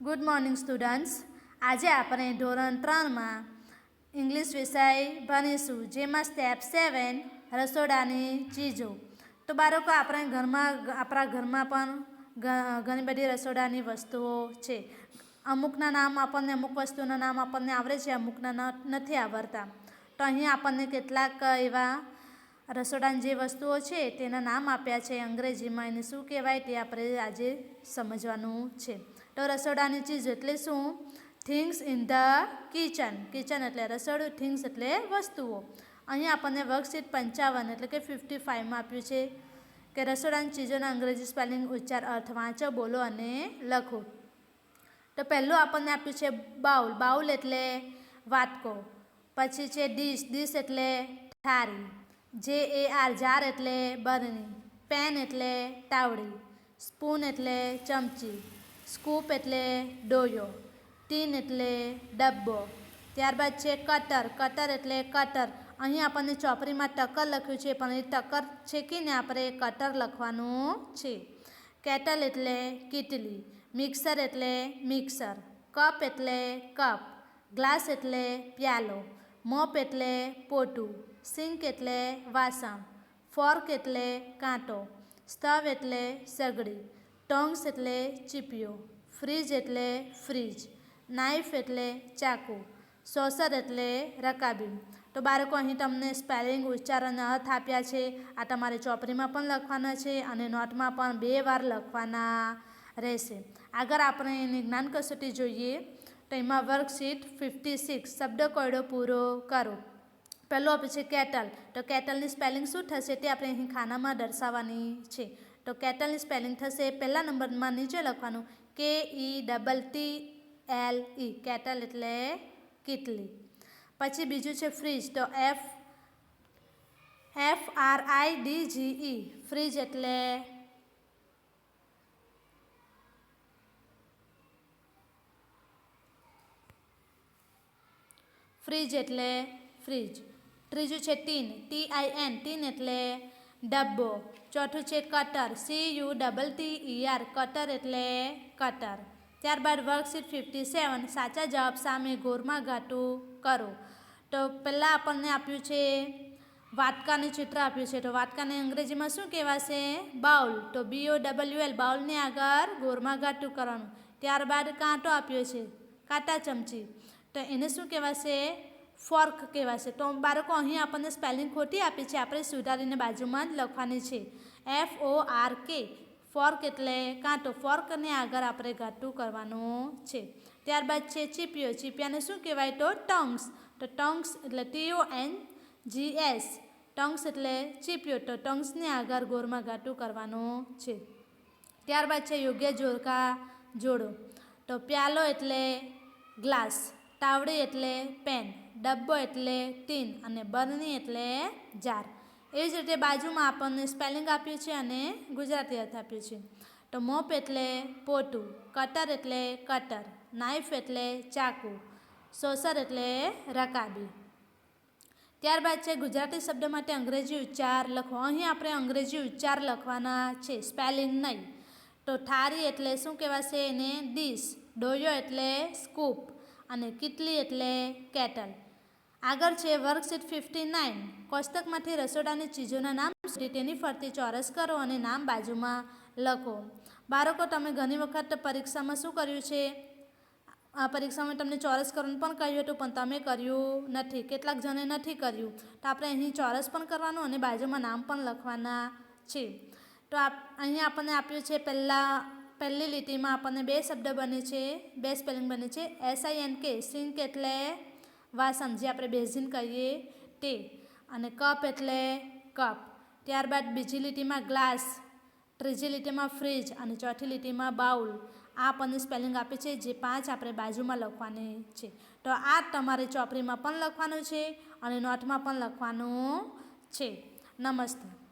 Good morning students આજે આપણે ધોરણ ત્રણમાં ઇંગ્લિશ વિષય ભણીશું, જેમાં સ્ટેપ સેવન રસોડાની ચીજો. તો બાળકો, આપણે ઘરમાં, આપણા ઘરમાં પણ ઘણી બધી રસોડાની વસ્તુઓ છે. અમુકના નામ આપણને, અમુક વસ્તુના નામ આપણને આવડે છે, અમુકના નથી આવડતા. તો અહીં આપણને કેટલાક એવા રસોડાની જે વસ્તુઓ છે, તેના નામ આપ્યા છે. અંગ્રેજીમાં એને શું કહેવાય તે આપણે આજે સમજવાનું છે. તો રસોડાની ચીજ એટલે શું? Things in the kitchen kitchen એટલે રસોડું થિંગ્સ એટલે વસ્તુઓ. અહીં આપણને વર્કશીટ પંચાવન એટલે કે ફિફ્ટી ફાઇવમાં આપ્યું છે કે રસોડાની ચીજોના અંગ્રેજી સ્પેલિંગ ઉચ્ચાર, અર્થ વાંચો, બોલો અને લખો. તો પહેલું આપણને આપ્યું છે બાઉલ. બાઉલ એટલે વાટકો પછી છે ડીશ ડીશ એટલે થારી જે એ આર જાર એટલે બરણી. પેન એટલે તાવડી. સ્પૂન એટલે ચમચી. સ્કૂપ એટલે ડોયો, ટીન એટલે ડબ્બો, ત્યારબાદ છે કટર કટર એટલે કટર. અહીં આપણને ચોપડીમાં ટક્કર લખ્યું છે, પણ એ ટક્કર છેકીને આપણે કટર લખવાનું છે. કેટલ એટલે કીટલી, મિક્સર એટલે મિક્સર, કપ એટલે કપ, ગ્લાસ એટલે પ્યાલો, મોપ એટલે પોટું, સિંક એટલે વાસણ, ફોર્ક એટલે કાંટો, સ્તવ એટલે સગડી ટોંગ્સ એટલે ચીપિયો, ફ્રીજ એટલે ફ્રીજ નાઇફ એટલે ચાકુ, સોસર એટલે રકાબી. તો બાળકો, અહીં તમને સ્પેલિંગ ઉચ્ચારણ અર્થ આપ્યા છે. આ તમારે ચોપડીમાં પણ લખવાના છે અને નોટમાં પણ બે વાર લખવાના રહેશે. આગળ આપણે એની જ્ઞાન કસોટી જોઈએ. તો એમાં વર્કશીટ ફિફ્ટી સિક્સ, શબ્દ કોયડો પૂરો કરો. પહેલો આપે છે કેટલ. તો કેટલની સ્પેલિંગ શું થશે તે આપણે અહીં ખાનામાં દર્શાવવાની છે. તો કેટલની સ્પેલિંગ થશે પહેલા નંબરમાં નીચે લખવાનું કે E double T L E kettle એટલે કેટલી. પછી બીજું છે ફ્રીજ, તો F F R I D G E, fridge એટલે ફ્રીજ એટલે ફ્રીજ. ત્રીજું છે tin, T I N, tin એટલે ડબ્બો. ચોથું છે cutter. C, U, double T, E, R. Cutter એટલે કટર. ત્યારબાદ વર્કશીટ ફિફ્ટી સેવન. સાચા જવાબ સામે ગોરમાં ઘાટું કરો. તો પહેલાં આપણને આપ્યું છે વાટકાનું ચિત્ર આપ્યું છે. તો વાટકાને અંગ્રેજીમાં શું કહેવાશે? બાઉલ. તો બીઓ ડબલ્યુ એલ બાઉલને આગળ ગોરમાં ઘાટું કરવાનું. ત્યારબાદ કાંટો આપ્યો છે. કાંટા ચમચી. તો એને શું કહેવાશે? ફોર્ક કહેવાશે તો બાળકો, અહીં આપણને સ્પેલિંગ ખોટી આપી છે. આપણે સુધારીને બાજુમાં જ લખવાની છે. F O R K fork એટલે કાંટો. ફોર્કને આગળ આપણે ઘાટું કરવાનું છે. ત્યારબાદ છે ચીપિયો. ચીપિયાને શું કહેવાય તો? ટંગ્સ. તો ટંગ્સ એટલે T O N G S tongs એટલે ચીપિયો. તો ટંગ્સને આગળ ગોરમાં ઘાટું કરવાનું છે. ત્યારબાદ છે યોગ્ય જોડકા જોડો. તો પ્યાલો એટલે ગ્લાસ. તાવડી એટલે પેન, ડબ્બો એટલે ટીન અને બરણી એટલે જાર. એવી જ રીતે બાજુમાં આપણને સ્પેલિંગ આપ્યું છે અને ગુજરાતી અર્થ આપ્યું છે. તો મોપ એટલે પોટું કટર એટલે કટર નાઇફ એટલે ચાકુ, સોસર એટલે રકાબી. ત્યારબાદ છે ગુજરાતી શબ્દ માટે અંગ્રેજી ઉચ્ચાર લખો. અહીં આપણે અંગ્રેજી ઉચ્ચાર લખવાના છે, સ્પેલિંગ નહીં. તો થારી એટલે શું કહેવાશે એને? ડીશ. ડોયો એટલે સ્કૂપ. અને કિટલી એટલે કેટલ. આગળ છે વર્કશીટ ફિફ્ટી નાઇન. કોષ્ટકમાંથી રસોડાની ચીજોના નામ તેની ફરતી ચોરસ કરો અને નામ બાજુમાં લખો. બાળકો, તમે ઘણી વખત પરીક્ષામાં શું કર્યું છે? આ પરીક્ષામાં તમને ચોરસ કરવાનું પણ કહ્યું હતું, પણ તમે કર્યું નથી. કેટલાક જણે નથી કર્યું. તો આપણે અહીં ચોરસ પણ કરવાનું અને બાજુમાં નામ પણ લખવાના છે. તો આપ, અહીં આપણને આપ્યું છે પહેલાં પહેલી લીટીમાં આપણને બે શબ્દ બને છે, બે સ્પેલિંગ બને છે. S I N K sink એટલે વાસણ, જે આપણે બેઝિન કહીએ તે. અને કપ એટલે કપ ત્યારબાદ બીજી લીટીમાં ગ્લાસ ત્રીજી લીટીમાં ફ્રીજ અને ચોથી લીટીમાં બાઉલ આ આપણને સ્પેલિંગ આપે છે, જે પાંચ આપણે બાજુમાં લખવાની છે. તો આ તમારે ચોપડીમાં પણ લખવાનું છે અને નોટમાં પણ લખવાનું છે. નમસ્તે.